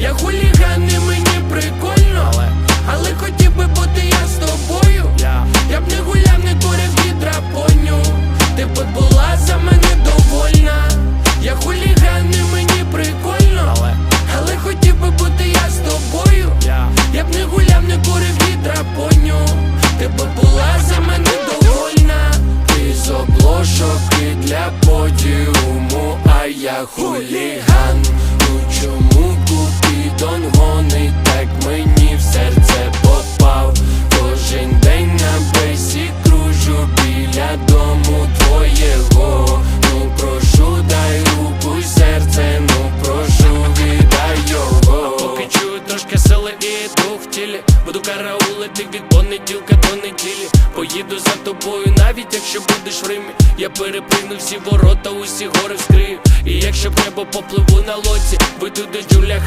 Я хуліган і мені прикольно, але, але хотів би бути я з тобою. Я Я б не гуляв, не курив вітра поню. Ти б була за мене довольна. Я хуліган і мені прикольно Але Але хотів би бути я з тобою. Я Я б не гуляв, не курив вітра поню. Ти б була за мене довольна. Ти з обложок і для подіуму, а я хуліган і дух в тілі Буду караулити від понеділка до неділі Поїду за тобою, навіть якщо будеш в Римі. Я перепригну всі ворота, усі гори вскрию. І якщо б небо попливу на лодці Вийду до